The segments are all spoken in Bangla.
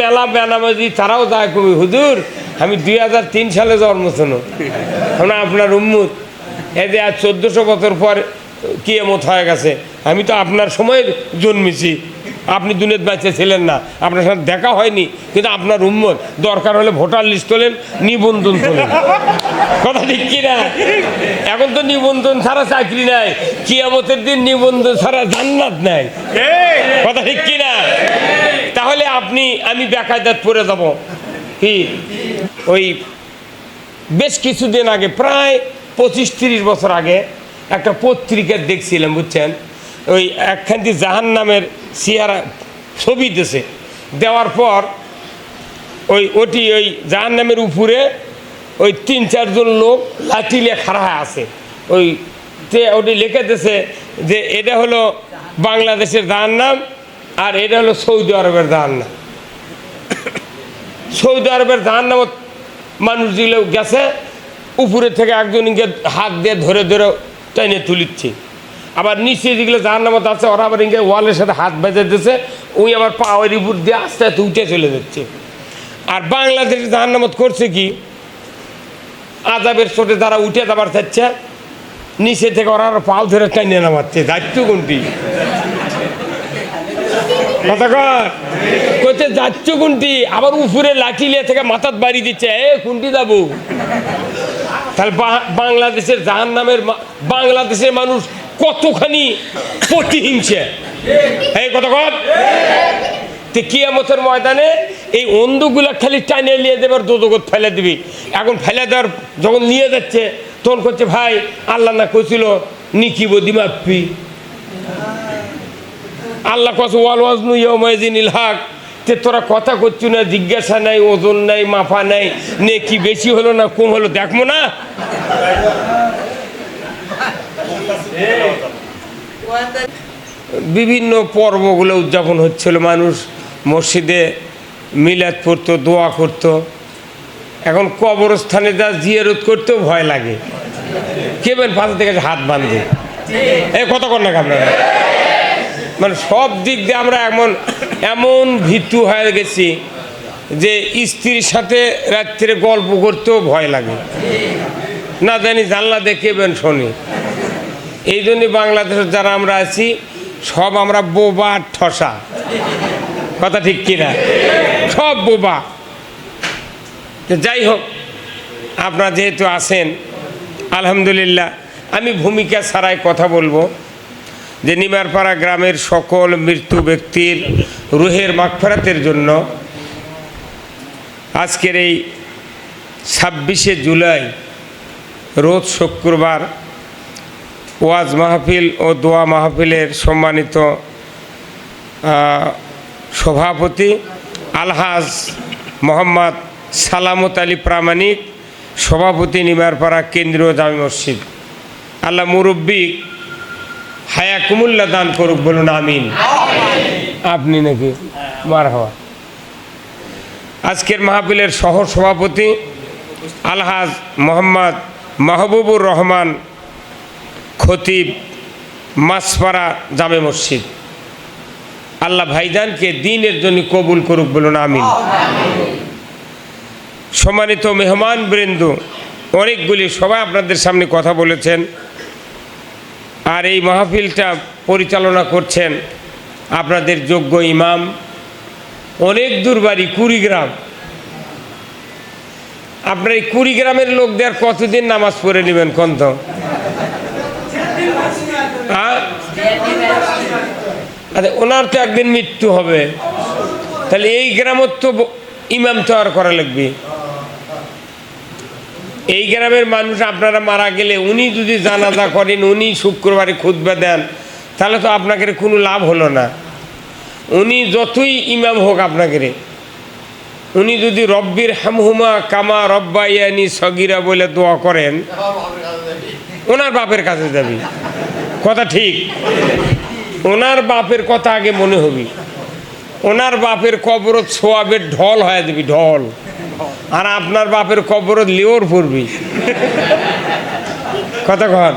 মেলা বেনামাজি তারাও যায় কবি। হুজুর আমি দুই হাজার তিন সালে জন্মছেন আমরা আপনার উম্মুত এই যে আজ চোদ্দশো বছর পর কি এমত হয়ে গেছে আমি তো আপনার সময় জন্মেছি। আপনি দুনিয়াত বাঁচে ছিলেন না আপনার সাথে দেখা হয়নি কিন্তু আপনার উম্মত দরকার হলে ভোটার লিস্ট তোলেন নিবন্ধন তোলেন। কথা ঠিক কি না এখন তো নিবন্ধন ছাড়া চাকরি নাই কিয়ামতের দিন নিবন্ধন ছাড়া জান্নাত নাই। কথা ঠিক কি না তাহলে আপনি, আমি বেকায়দাত পড়ে যাব। কি? ওই বেশ কিছুদিন আগে, প্রায় পঁচিশ তিরিশ বছর আগে, একটা পত্রিকা দেখছিলাম, বুঝছেন? ওই একখানটি জাহান নামের চেহারা ছবি দিছে। দেওয়ার পর ওই, ওটি ওই জাহান নামের উপরে ওই তিন চারজন লোক লাঠি নিয়ে খাড়া আছে। ওই ওটি লিখে দিছে যে, এটা হলো বাংলাদেশের জাহান নাম আর এটা হলো সৌদি আরবের জাহান নাম সৌদি আরবের জাহান নামত মানুষ যেগুলো গেছে, উপরে থেকে একজনকে হাত দিয়ে ধরে ধরে টেনে তুলিচ্ছে। আবার নিচে যেগুলো জাহান নামত আছে, ওরা আবার ইঙ্গে ওয়ালের সাথে হাত বেঁধে দিচ্ছে ওই আবার পাওয়ার উপর দিয়ে আস্তে আস্তে উঠে চলে যাচ্ছে। আর বাংলাদেশের জাহান নামত করছে কি? আজাবের চোটে তারা উঠে যাবার চাচ্ছে নিচে থেকে ওরা পাও ধরে টেনে নামাচ্ছে। দায়িত্ব কোনটি? কথা কর কইতে যাচ্ছ কোনটি আবার উপরে লাঠি লিয়ে থেকে মাথাত বাড়ি দিচ্ছে। এ কোনটি যাব। তাহলে বাংলাদেশের জাহান নামের বাংলাদেশের মানুষ কতখানি প্রতিহিংসে? এই কর তে কিয়ামতের ময়দানে এই অন্ধগুলা খালি টানিয়ে নিয়ে দেবে দেবার দোদগত ফেলে দিবি। এখন ফেলে দেওয়ার যখন নিয়ে যাচ্ছে, তখন করছে ভাই, আল্লাহ না কইছিল নিকি বদি মাপি আল্লাহ কস ওয়াল ওয়াজনু ইয়মাইজিন ইলহাক তে তোরা কথা করছু না, জিজ্ঞাসা নাই, ওজন নাই মাপা নাই নে কি বেশি হলো না কম হলো, দেখব না? বিভিন্ন পর্বগুলো উদযাপন হচ্ছিল, মানুষ মসজিদে মিলাদ পড়তো, দোয়া করতো। এখন কবরস্থানে যা জিয়ারত করতেও ভয় লাগে। কেবেন পাশে থেকে হাত বাঁধে? এই কত কর না আপনারা? মানে সব দিক দিয়ে আমরা এমন এমন ভীতু হয়ে গেছি যে স্ত্রীর সাথে রাত্রে গল্প করতেও ভয় লাগে। না জানি জানলা দেখেবেন শোনি। এই জন্যই বাংলাদেশের যারা আমরা আছি, সব আমরা বোবা আর ঠসা। কথা ঠিক কিনা? সব বোবা। যাই হোক, আপনারা যেহেতু আছেন, আলহামদুলিল্লাহ, আমি ভূমিকা ছাড়াই কথা বলব। যে নিমারপাড়া গ্রামের সকল মৃত্যু ব্যক্তির রুহের মাগফেরাতের জন্য আজকের এই ছাব্বিশে জুলাই, রোজ শুক্রবার, ওয়াজ মাহফিল ও দোয়া মাহফিলের সম্মানিত সভাপতি আলহাজ মোহাম্মদ সালামত আলী প্রামাণিক, সভাপতি নিমারপাড়া কেন্দ্রীয় জামি মসজিদ। আল্লাহ মুরব্বী হায়া কুমুল্লা দান করুক বলুন আমিন। আপনি নাকি? মার হওয়া আজকের মাহফিলের সহ সভাপতি আলহাজ মোহাম্মদ মাহবুবুর রহমান খতিব মাসপাড়া জামে মসজিদ। আল্লাহ ভাইজানকে দিনের জন্য কবুল করুক বলুন আমিন। সম্মানিত মেহমান বৃন্দ অনেকগুলি সবাই আপনাদের সামনে কথা বলেছেন। আর এই মাহফিলটা পরিচালনা করছেন আপনাদের যোগ্য ইমাম অনেক দূর বাড়ি, কুড়িগ্রাম। আপনার এই কুড়িগ্রামের লোকদের কতদিন নামাজ পড়ে নেবেন কন্ত আচ্ছা ওনার তো একদিন মৃত্যু হবে। তাহলে এই গ্রামত তো ইমাম করা লাগবে? এই গ্রামের মানুষ আপনারা মারা গেলে উনি যদি জানাজা করেন, উনি শুক্রবারে খুতবা দেন, তাহলে তো আপনাকে কোনো লাভ হলো না। উনি যতই ইমাম হোক আপনাকে উনি যদি রব্বির হামহুমা কামা রব্বাইয়ানি সগিরা বলে দোয়া করেন, ওনার বাপের কাছে যাবি। কথা ঠিক। ওনার বাপের কথা আগে মনে হবি। ওনার বাপের কবরত সোয়াবের ঢল হয়ে যাবি, ঢল। আর আপনার বাপের কবরত লিওর পড়বি। কতক্ষণ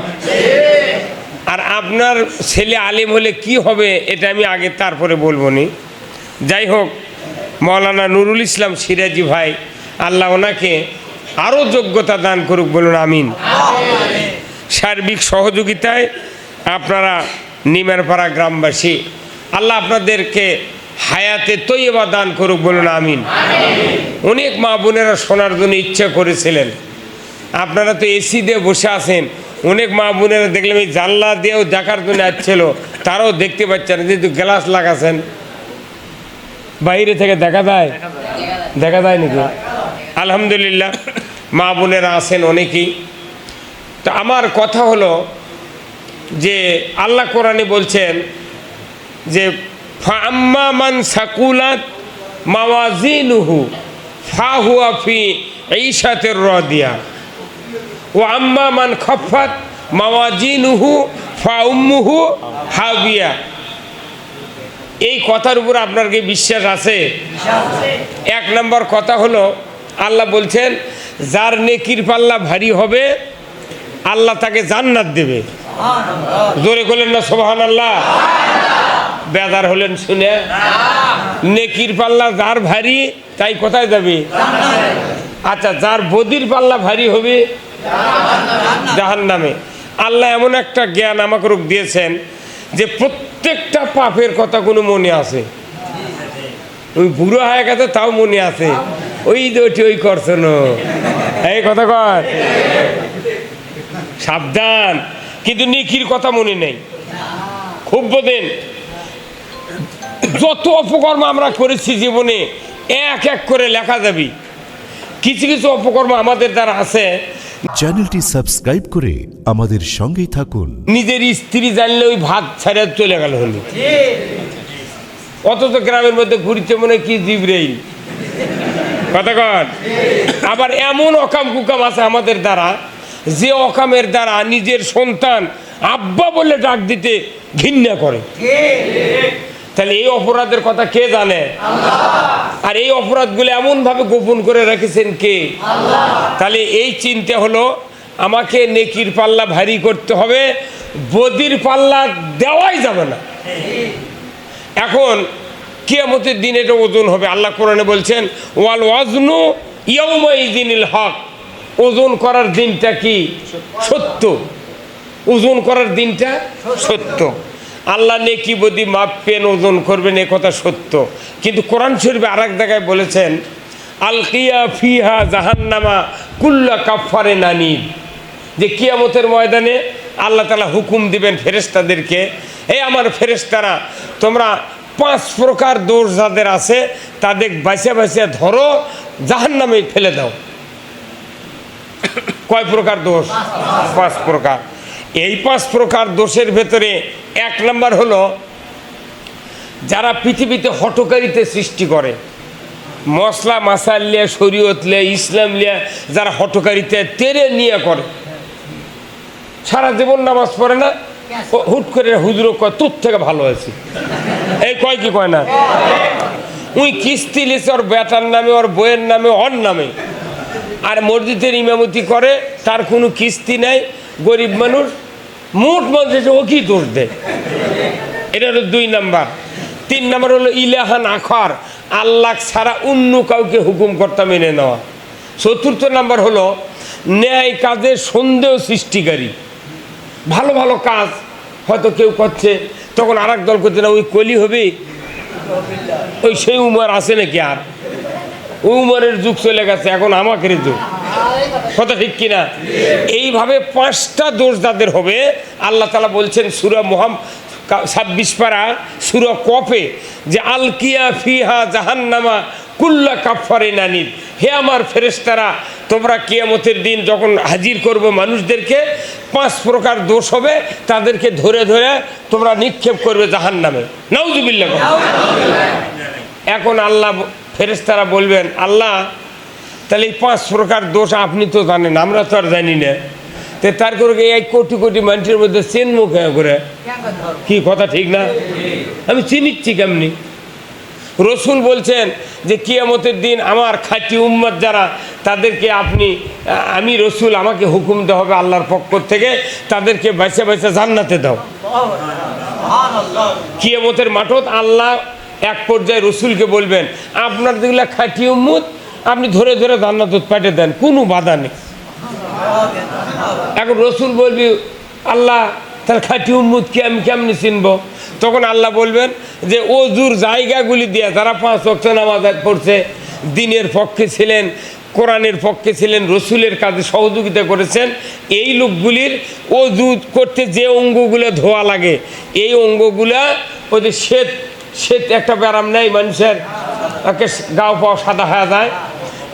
আর আপনার ছেলে আলিম হলে কি হবে এটা আমি আগে তারপরে বলব নি। যাই হোক, মৌলানা নুরুল ইসলাম সিরাজি ভাই, আল্লাহ ওনাকে আরও যোগ্যতা দান করুক বলুন, আমিন। সার্বিক সহযোগিতায় আপনারা নিমেরপাড়া গ্রামবাসী, আল্লাহ আপনাদেরকে হায়াতে তৈবা দান করুক বলুন, আমিন। অনেক মা বোনেরা শোনার জন্য ইচ্ছা করেছিলেন। আপনারা তো এসি দিয়ে বসে আছেন। অনেক মা বোনেরা দেখলাম এই জানলা দিয়েও দেখার জন্য আসছিল। তারাও দেখতে পাচ্ছে না, যেহেতু গ্লাস লাগাছেন। বাইরে থেকে দেখা যায়? দেখা যায় নাকি? আলহামদুলিল্লাহ, মা বোনেরা আছেন অনেকেই। তো আমার কথা হলো যে, আল্লাহ কোরআনে বলছেন যে ফাম্মা মান সাকুলাত মাওয়াজিনুহু ফাহুয়া ফি ঈশাতের রদিয়া। ও আম্মা মান খফাত মাওয়াজিনুহু ফা উম্মুহু হাবিয়া। এই কথার উপর আপনার কি বিশ্বাস আছে? এক নম্বর কথা হলো আল্লাহ বলছেন যার নেকির পাল্লা ভারী হবে আল্লাহ তাকে জান্নাত দেবে। জোরে করলেন না সোহান আল্লাহ বেদার হলেন শুনে। নেকির পাল্লা যার ভারী, তাই কোথায় যাবে? আচ্ছা যার বদির পাল্লা ভারী হবে? জাহান নামে আল্লাহ এমন একটা জ্ঞান আমাকে রূপ দিয়েছেন যে প্রত্যেকটা পাপের কথা কোনো মনে আছে। ওই বুড়ো হয়ে গেছে, তাও মনে আছে। ওই দুটি ওই করছ এই কথা কর সাবধান। কিন্তু নিখির কথা মনে নেই। খুব বোধেন যত অপকর্ম আমরা করেছি জীবনে এক এক করে লেখা যাবি। কিছু কিছু অপকর্ম আমাদের দ্বারা আছে। চ্যানেলটি সাবস্ক্রাইব করে আমাদের সঙ্গেই থাকুন। নিজের স্ত্রী জানলে ওই ভাত ছেড়ে চলে গেল হলি। অথচ গ্রামের মধ্যে ঘুরতে মনে কি জিবরেই কথা আবার এমন অকাম কুকাম আছে আমাদের দ্বারা যে অকামের দ্বারা নিজের সন্তান আব্বা বলে ডাক দিতে ঘৃণা করে। তাহলে এই অপরাধের কথা কে জানে? আর এই অপরাধগুলো এমন ভাবে গোপন করে রেখেছেন কে? তাহলে এই চিন্তা হলো, আমাকে নেকির পাল্লা ভারী করতে হবে, বদির পাল্লা দেওয়াই যাবে না। এখন কিয়ামতের দিন এটা ওজন হবে। আল্লাহ কোরআনে বলছেন, ওয়াল ওয়াজনু ইয়ৌমাইদিনিল হক। ওজন করার দিনটা কি? সত্য। ওজন করার দিনটা সত্য। আল্লাহ নেকি বদি মাপবেন ওজন করবেন, এ কথা সত্য। কিন্তু কোরআন শরীফে আর এক জায়গায় বলেছেন, আলকিয়া ফিহা জাহান্নামা কুল্লা কাফারে নানিদ যে কিয়ামতের ময়দানে আল্লাহ তালা হুকুম দিবেন ফেরেস্তাদেরকে এই আমার ফেরেস্তারা তোমরা পাঁচ প্রকার দোষ যাদের আছে, তাদের বাঁচিয়ে বাঁচিয়ে ধরো, জাহান্নামে ফেলে দাও। কয় প্রকার দোষ? পাঁচ প্রকার। এই পাঁচ প্রকার দোষের ভেতরে এক নম্বর হলো, যারা পৃথিবীতে হটকারিতে সৃষ্টি করে, মশলা মাসাল লিয়া, শরীয়ত লিয়া, ইসলাম লিয়া, যারা হটকারিতে তেরে নিয়ে করে, সারা জীবন নামাজ পড়ে না, হুট করে হুজুর কয়, তোর থেকে ভালো আছি। এই কয় কি কয় না? উই কিস্তি লিছে ওর বেটার নামে, ওর বইয়ের নামে, ওর নামে। আর মসজিদের ইমামতি করে, তার কোনো কিস্তি নাই গরিব মানুষ, মোট মসজিদ ও কি দোষ দেয় এটা হলো দুই নাম্বার। তিন নাম্বার হলো ইলাহান আখর, আল্লাহ ছাড়া অন্য কাউকে হুকুম কর্তা মেনে নেওয়া। চতুর্থ নাম্বার হলো ন্যায় কাজে সন্দেহ সৃষ্টিকারী। ভালো ভালো কাজ হয়তো কেউ করছে, তখন আর এক দল করছে না, ওই কলি হবে? ওই সেই উমর আছে নাকি আর? উমরের যুগ চলে গেছে, এখন আমাকে যুগ। কথা ঠিক কিনা? এইভাবে পাঁচটা দোষ যাদের হবে, আল্লাহ তালা বলছেন সুরা মোহাম ছাব্বিশ পারা, সুরা কপে যে আলকিয়া ফিহা জাহান্নামা কুল্লা কাফারে নানিদ হে আমার ফেরেস্তারা তোমরা কিয়ামতের দিন যখন হাজির করব মানুষদেরকে, পাঁচ প্রকার দোষ হবে, তাদেরকে ধরে ধরে তোমরা নিক্ষেপ করবে জাহান নামে নাউজুবিল্লা এখন আল্লাহ ফেরেস্তারা বলবেন, আল্লাহ তাহলে এই পাঁচ প্রকার দোষ আপনি তো জানেন, আমরা তো আর জানি না। তো তার করে এই কোটি কোটি মানুষের মধ্যে চেন মুখ করে? কি কথা ঠিক না? আমি চিনিচ্ছি কেমনি? রসুল বলছেন যে কিয়ামতের দিন আমার খাঁটি উম্মত যারা, তাদেরকে আপনি, আমি রসুল, আমাকে হুকুম দেওয়া হবে আল্লাহর পক্ষ থেকে, তাদেরকে বেছে বেছে জান্নাতে দাও। কিয়ামতের মাঠত আল্লাহ এক পর্যায়ে রসুলকে বলবেন, আপনার যেগুলো খাঁটি উম্মুত আপনি ধরে ধরে জান্নাত পাঠিয়ে দেন, কোনো বাধা নেই। এখন রসুল বলবি, আল্লাহ তার খাঁটি উম্মুদ কি আমি কেমনি চিনব? তখন আল্লাহ বলবেন যে, অজুর জায়গাগুলি দিয়ে যারা পাঁচ অক্ষ নামাজ পড়ছে দিনের পক্ষে ছিলেন, কোরআনের পক্ষে ছিলেন, রসুলের কাজে সহযোগিতা করেছেন, এই লোকগুলির অজু করতে যে অঙ্গগুলো ধোয়া লাগে, এই অঙ্গগুলা ওদের শ্বেত শ্বেত একটা ব্যারাম নেই মানুষের। একে গাও পাওয়া সাদা হয়ে যায়।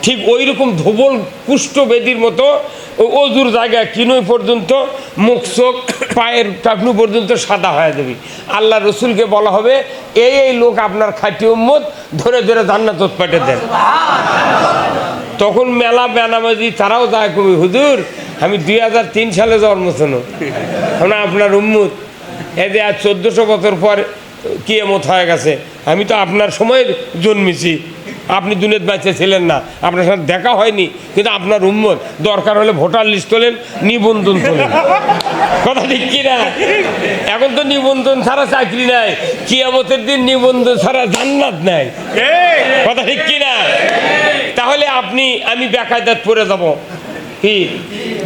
ঠিক ওই রকম ধোবল কুষ্ঠ বেদির মতো অজুর জায়গায় কিনুই পর্যন্ত মুখ, চোখ, পায়ের টাকনু পর্যন্ত সাদা হয়ে যাবে। আল্লাহ রসুলকে বলা হবে, এই এই লোক আপনার খাঁটি উম্মত, ধরে ধরে জান্নাত পাঠে দেন। তখন মেলা বেনামাজি তারাও যায় কবি, হুজুর, আমি দুই হাজার তিন সালে আমরা আপনার উম্মুত। যে আজ চোদ্দোশো বছর পর কি এমত হয়ে গেছে। আমি তো আপনার সময়ের জন্মেছি। আপনি দুনিয়াত বাঁচে ছিলেন না। আপনার সাথে দেখা হয়নি, কিন্তু আপনার উম্মত। দরকার হলে ভোটার লিস্ট তোলেন, নিবন্ধন তোলেন। কথা ঠিক কি না এখন তো নিবন্ধন ছাড়া চাকরি নাই। কিয়ামতের দিন নিবন্ধন ছাড়া জান্নাত নাই। কথা ঠিক কি না তাহলে আপনি, আমি বেকায়দাত পরে যাব। কি?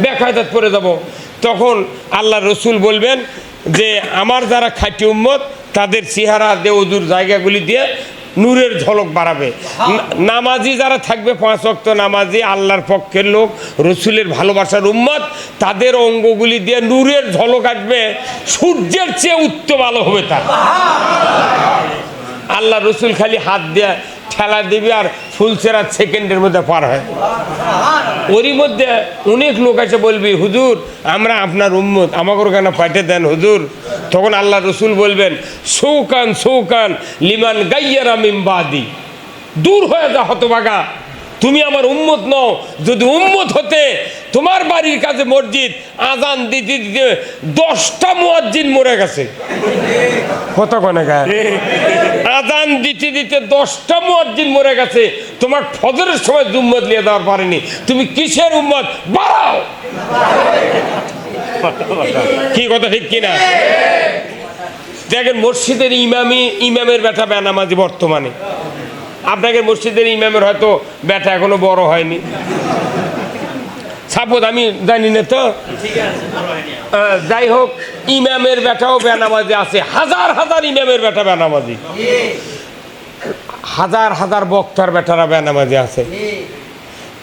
বেকায়দাত পরে যাব। তখন আল্লাহ রসুল বলবেন যে, আমার যারা খাঁটি উম্মত তাদের চেহারা দেওদুর জায়গাগুলি দিয়ে নূরের ঝলক বাড়াবে। না- নামাজি যারা থাকবে পাঁচ অক্ত নামাজি আল্লাহর পক্ষের লোক রসুলের ভালোবাসার উম্মত তাদের অঙ্গগুলি দিয়ে নূরের ঝলক আসবে সূর্যের চেয়ে উত্তম আলো হবে তার। আল্লাহ রসুল খালি হাত দিয়ে ঠেলা দিবি আর ফুলসেরা সেকেন্ডের মধ্যে পার হয়। ওরই মধ্যে অনেক লোক আছে বলবি, হুজুর, আমরা আপনার উম্মত, আমাকে কেন পাঠিয়ে দেন, হুজুর। তখন আল্লাহ রসুল বলবেন, সৌকান সৌকান, লিমান গাইয়ারা মিমবাদি দূর হয়ে যা হতবাগা তুমি আমার উম্মত নও। যদি উম্মত হতে তোমার বাড়ির কাছে মসজিদ আজান দিতে দিতে দশটা মুয়াজ্জিন মরে গেছে। কত কনে আজান দিতে দিতে দশটা মুয়াজ্জিন মরে গেছে। তোমার ফজরের সময় জুম্মত নিয়ে দেওয়ার পারেনি। তুমি কিসের উম্মত? বাড়াও। কি কথা ঠিক কিনা? দেখেন মসজিদের ইমামি ইমামের বেটা বেনামাজি বর্তমানে। আপনাকে মসজিদের ইমামের হয়তো বেটা এখনও বড় হয়নি। সাপোজ আমি জানি না তো যাই হোক, ইমামের বেটাও বেনামাজি আছে। হাজার হাজার ইমামের বেটা বেনামাজি। হাজার হাজার বক্তার বেটারা বেনামাজি আছে।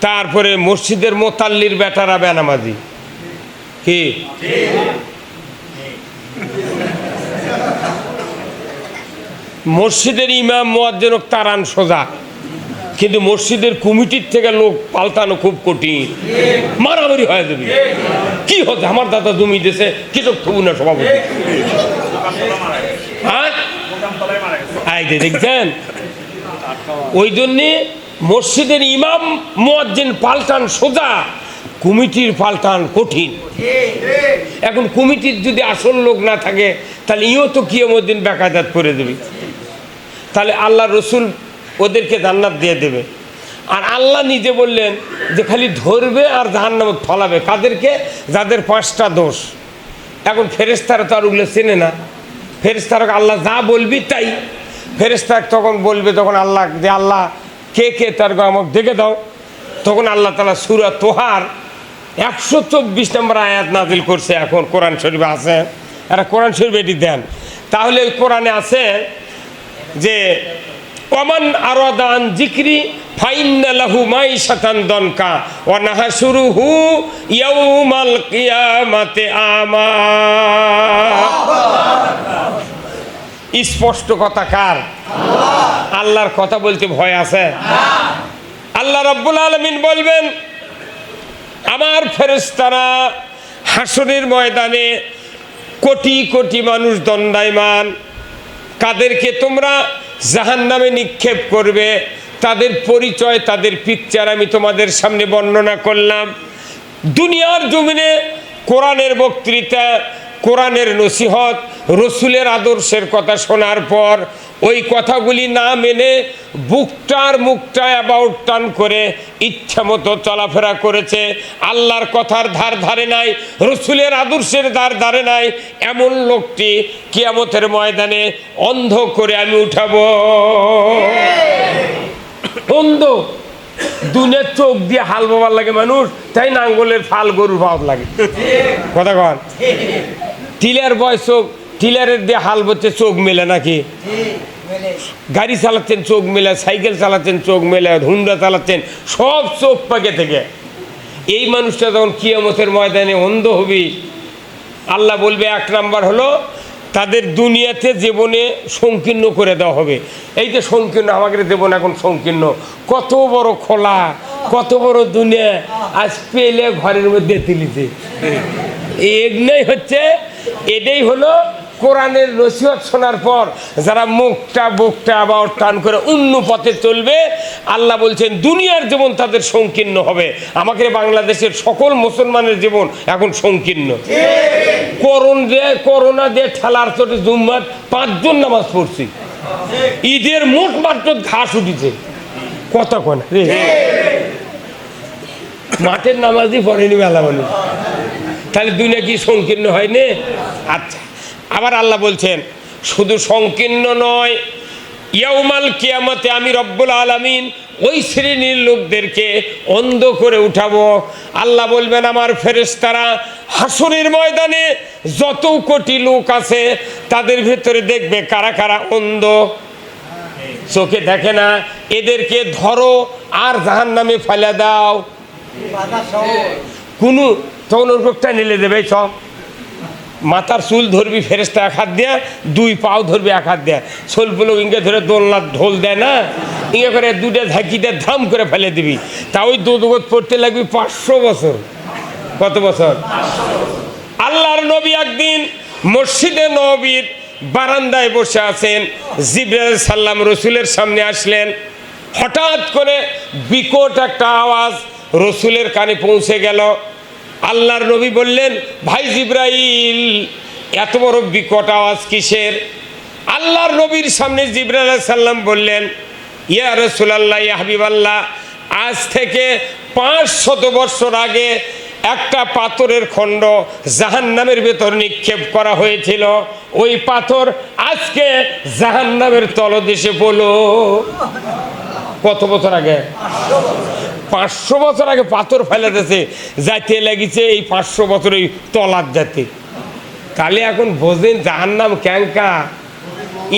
তারপরে মসজিদের মোতাল্লির বেটারা বেনামাজি। কি? মসজিদের ইমাম মোয়াজ্জেন তারান সোজা। কিন্তু মসজিদের কমিটির থেকে লোক পাল্টানো খুব কঠিন। মারামারি হয়ে যাবে। কি হচ্ছে? আমার দাদা জমি দিয়েছে কৃষক থবু না সভাপতি। হ্যাঁ? দেখছেন? ওই জন্যে মসজিদের ইমাম মোয়াজ্জিন পাল্টান সোজা, কমিটির পাল্টান কঠিন। এখন কমিটির যদি আসল লোক না থাকে, তাহলে ইও তো কিয়মদিন বেকায়দাত করে দেবে তাহলে আল্লাহ রসুল ওদেরকে জান্নাত দিয়ে দেবে। আর আল্লাহ নিজে বললেন যে খালি ধরবে আর জাহান্নামত ফলাবে। কাদেরকে? যাদের পাঁচটা দোষ। এখন ফেরেস্তারা তো আর ওগুলো চেনে না। ফেরেস্তারা আল্লাহ যা বলবি তাই। ফেরেস্তার তখন বলবে তখন আল্লাহ যে আল্লাহ কে কে তার আমাকে দেখে দাও। তখন আল্লাহ তালা সুরা তোহার একশো চব্বিশ নম্বর আয়াত নাজিল করছে এখন। কোরআন শরীফে আছে। এরা কোরআন শরীফ এটি দেন। তাহলে কোরআনে আছে যে, ওমান আরদান জিক্রি কিয়ামাতে আমা। কথা কার? আল্লাহর কথা বলতে ভয় আছে? আল্লাহ রাব্বুল আলামিন বলবেন, আমার ফেরেশতারা হাসরের ময়দানে কোটি কোটি মানুষ দণ্ডায়মান কাদেরকে তোমরা জাহান নামে নিক্ষেপ করবে, তাদের পরিচয়, তাদের পিকচার আমি তোমাদের সামনে বর্ণনা করলাম। দুনিয়ার জমিনে কোরআনের বক্তৃতা, কোরআনের নসিহত, রসুলের আদর্শের কথা শোনার পর ওই কথাগুলি না মেনে বুকটার মুখটা অ্যাবাউট টান করে ইচ্ছা মতো চলাফেরা করেছে। আল্লাহর কথার ধার ধারে নাই, রসুলের আদর্শের ধার ধারে নাই। এমন লোকটি কিয়ামতের ময়দানে অন্ধ করে আমি উঠাবো। অন্ধ। দুনের চোখ দিয়ে হাল বাবার লাগে মানুষ, তাই নাঙ্গলের ফাল গরুর ভাব লাগে। কথা কন। টিলার বয়স চোখ টিলারের দিয়ে হাল বলছে চোখ মেলে নাকি? গাড়ি চালাচ্ছেন, চোখ মেলে, সাইকেল চালাচ্ছেন, চোখ মেলে, হুন্ডা চালাচ্ছেন, সব চোখ পাকে থেকে। এই মানুষটা যখন কিয়ামতের ময়দানে অন্ধ হবি, আল্লাহ বলবে, এক নাম্বার হলো, তাদের দুনিয়াতে জীবনে সংকীর্ণ করে দেওয়া হবে। এই যে সংকীর্ণ, আমাদের জীবন এখন সংকীর্ণ। কত বড় খোলা, কত বড় দুনিয়া, আজ পেলে ঘরের মধ্যে তুলিতে। এগুলোই হচ্ছে, এটাই হলো কোরআনের নসিহত শোনার পর যারা মুখটা, বুকটা আবার টান করে অন্য পথে চলবে, আল্লাহ বলছেন, দুনিয়ার জীবন তাদের সংকীর্ণ হবে। আমাকে বাংলাদেশের সকল মুসলমানের জীবন এখন সংকীর্ণ। করোন দিয়ে করোনা দিয়ে ঠেলার চোটে জুম্মার পাঁচজন নামাজ পড়ছি। ঈদের মোট মাত্র ঘাস উঠেছে। কত কোন রে। মাঠের নামাজই পড়েনি মেলা মানুষ তাহলে দুনিয়া কি সংকীর্ণ হয়নি আচ্ছা। আবার আল্লাহ বলছেন, শুধু সংকীর্ণ নয়, ইয়াউমাল কিয়ামতে আমি রব্বুল আলামিন ওই শ্রেণির লোকদেরকে অন্ধ করে উঠাবো। আল্লাহ বলবেন, আমার ফেরেস্তারা হাসরের ময়দানে যত কোটি লোক আছে, তাদের ভেতরে দেখবে কারা কারা অন্ধ। চোখে দেখে না, এদেরকে ধরো আর জাহান নামে ফেলে দাও। কোনো, তখন ওর নিলে দেবে সব। মাথার চুল ধরবি ফেরেস্তা এক হাত দেয়া, দুই পাও ধরবি এক হাত দেয়া। সোলগুলো ইঙ্গে ধরে দোলনা ঢোল দেয় না? ইঙ্গে করে দুটা ঝাঁকিতে ধাম করে ফেলে দিবি। তা ওই দুদগত পড়তে লাগবি পাঁচশো বছর। কত বছর? আল্লাহর নবী একদিন মসজিদে নবীর বারান্দায় বসে আছেন। জিব্রাইল সাল্লাম রসুলের সামনে আসলেন। হঠাৎ করে বিকট একটা আওয়াজ রসুলের কানে পৌঁছে গেল। আল্লাহর নবী বললেন, ভাই জিব্রাইল, এত বড় বিকট আওয়াজ কিসের? আল্লাহর নবীর সামনে জিব্রাইল সাল্লাম বললেন, ইয়া রসুলাল্লাহ, ইয়া হাবিবাল্লাহ, আজ থেকে পাঁচ শত বৎসর আগে একটা পাথরের খণ্ড জাহান্নামের ভেতর নিক্ষেপ করা হয়েছিল। ওই পাথর আজকে জাহান্নামের তলদেশে পড়ল। কত বছর আগে? পাঁচশো বছর আগে পাথর ফেলে দিয়েছে যাইতে লেগেছে এই পাঁচশো বছর এই তলার যাতে তাহলে এখন বোঝেন নাম ক্যাঙ্কা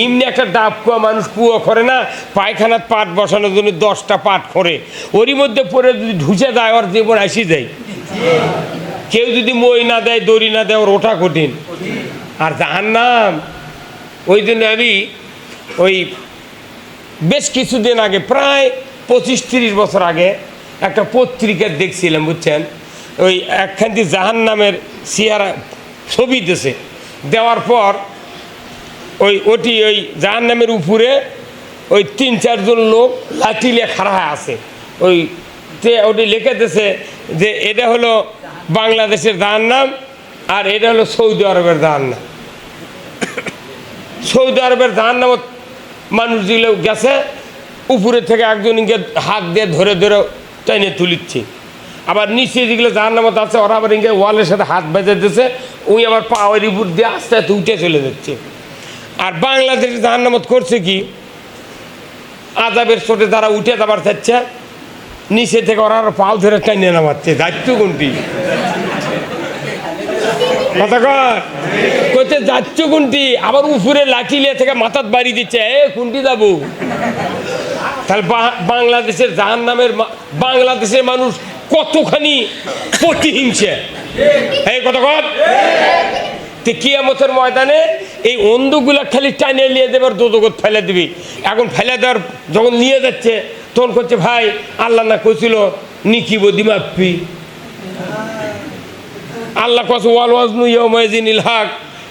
এমনি একটা ডাব কুয়া মানুষ কুয়ো করে না, পায়খানার পাট বসানোর জন্য দশটা পাট করে। ওরই মধ্যে পরে যদি ঢুসে যায়, ওর জীবন আসি যায়। কেউ যদি মই না দেয়, দড়ি না দেয়, ওর ওঠা কঠিন। আর জাহান্নাম, ওই জন্য আমি ওই বেশ কিছুদিন আগে, প্রায় পঁচিশ তিরিশ বছর আগে একটা পত্রিকা দেখছিলাম, বুঝছেন? ওই একখানটি জাহান নামের চেহারা ছবি দিয়েছে দেওয়ার পর ওই ওটি ওই জাহান নামের উপরে ওই তিন চারজন লোক লাঠিলে খাড়া হয়ে আছে। ওই ওটি লিখে দিয়েছে যে এটা হলো বাংলাদেশের জাহান নাম আর এটা হলো সৌদি আরবের জাহান নাম সৌদি আরবের জাহান নামত মানুষ যেগুলো গেছে, উপরে থেকে একজনকে হাত দিয়ে ধরে ধরে টেনে তুলিচ্ছে। আবার নিচে যেগুলো যার নামত আছে, ওরা আবার ইঙ্গে ওয়ালের সাথে হাত বেঁধে দিচ্ছে ওই আবার পাওয়ার উপর দিয়ে আস্তে আস্তে উঠে চলে যাচ্ছে। আর বাংলাদেশে জাহান নামত করছে কি? আজাবের চোটে তারা উঠে যাবার চাচ্ছে, নিচে থেকে ওরা পাও ধরে টেনে নামাচ্ছে। দায়িত্ব কোনটি কথা যাচ্ছ কোনটি আবার উপরে লাঠি লিয়ে থেকে মাথাত বাড়ি দিচ্ছে, এ কোনটি যাব তাহলে বাংলাদেশের জাহান নামের বাংলাদেশের মানুষ কতখানি প্রতিহিংসে? এই কথা কর কিয়ামতের ময়দানে এই অন্ধগুলা খালি টানে নিয়ে দেবার দোদগত ফেলে দিবি। এখন ফেলে দেওয়ার যখন নিয়ে যাচ্ছে, তখন করছে, ভাই, আল্লাহ না কছিল নিকিব দিমাপ্পি আল্লাহ কস ওয়াল ওয়াজনু ইয়মাইজিনিল হক।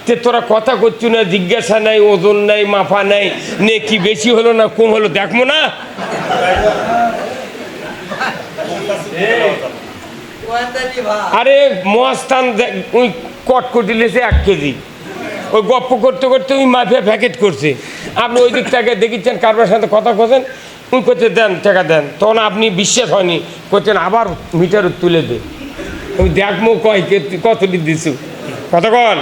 তে তোরা কথা করছু না, জিজ্ঞাসা নাই, ওজন নাই মাফা নাই নে কি বেশি হলো না, কম হলো দেখব না আরে মহাস্থান ওই কটকটি লেছে এক কেজি। ওই গপ্প করতে করতে ওই মাফিয়া প্যাকেট করছে। আপনি ওই দিকটাকে থেকে দেখেছেন কারবার সাথে কথা বলছেন উনি করতে দেন, টাকা দেন। তখন আপনি বিশ্বাস হয়নি করছেন আবার মিটার তুলে দে। আমি দেখমো কয় কত দিছু। কতক্ষণ?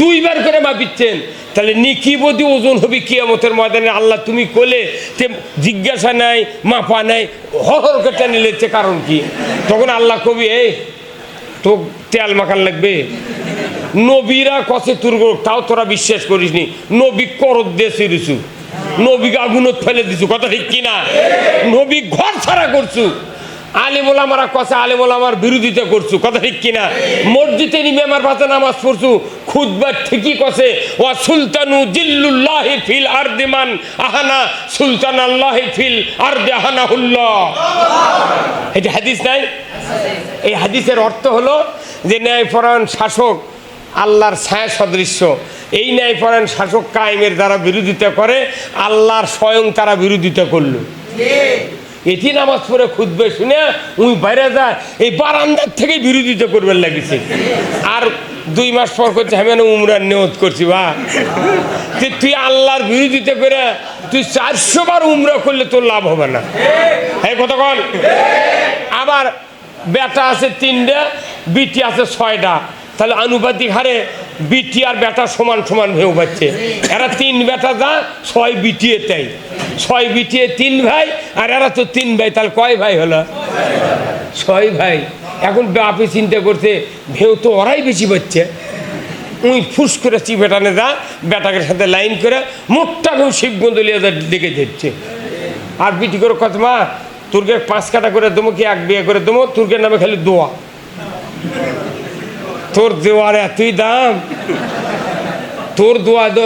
দুইবার করে মাপিচ্ছেন তাহলে নিকি নিকিবদি ওজন হবে কিয়ামতের ময়দানে আল্লাহ তুমি কোলে তে জিজ্ঞাসা নাই মাপা নাই হর কেটে নিলেছে কারণ কি? তখন আল্লাহ কবি এই তো তেল মাখান লাগবে। নবীরা কষে তুর তাও তোরা বিশ্বাস করিসনি নবী করত দিয়ে সিরিছু নবীকে আগুনত ফেলে দিছু। কথা ঠিক কিনা? নবী ঘর ছাড়া করছু। আলিমুল আমারা কষে আলিমুল আমার বিরোধিতা করছু। কথা ঠিক কিনা? মসজিদে নিবে আমার পাশে নামাজ পড়ছু। খুদবার ঠিকই কষে ও সুলতানু জিল্লুল্লাহ ফিল আরদিমান আহানা সুলতান আল্লাহ ফিল আরদে আহানা হুল্লাহ এটা হাদিস নাই? এই হাদিসের অর্থ হলো যে ন্যায়পরায়ণ শাসক আল্লাহর ছায়া সদৃশ্য এই ন্যায়পরায়ণ শাসক কায়েমের দ্বারা বিরোধিতা করে, আল্লাহর স্বয়ং তারা বিরোধিতা করল। এটি নামাজ পড়ে খুঁজবে শুনে উনি বাইরে যায়। এই বারান্দার থেকে বিরোধিতা করবার লাগিছে। আর দুই মাস পর করছে, আমি উমরার নিয়ত করছি, বা। তুই আল্লাহর বিরোধিতা করে তুই চারশো বার উমরা করলে তোর লাভ হবে না। হ্যাঁ কতক্ষণ আবার বেটা আছে তিনটা, বিটি আছে ছয়টা। তাহলে আনুপাতিক হারে বিটি আর বেটা সমান সমান ভেউ পাচ্ছে। এরা তিন বেটা যা, ছয় বিটিয়ে তাই ছয় বিটিয়ে তিন ভাই, আর এরা তো তিন ভাই, তাহলে কয় ভাই হলো? ছয় ভাই। এখন বাপে চিন্তা করতে ভেউ তো ওরাই বেশি পাচ্ছে উই ফুস করে চিপেটানে যা বেটাকে সাথে লাইন করে মোটটা ভেউ শিবগন্ধ লিয়ে যা ডেকে দিচ্ছে। আর বিটি করে কত, মা তোরকে পাঁচ কাটা করে দেবো কি, এক বিয়ে করে দেবো? তোরকে নামে খালি দোয়া। তোর দেওয়ার এতই দাম। তোর দোয়া দো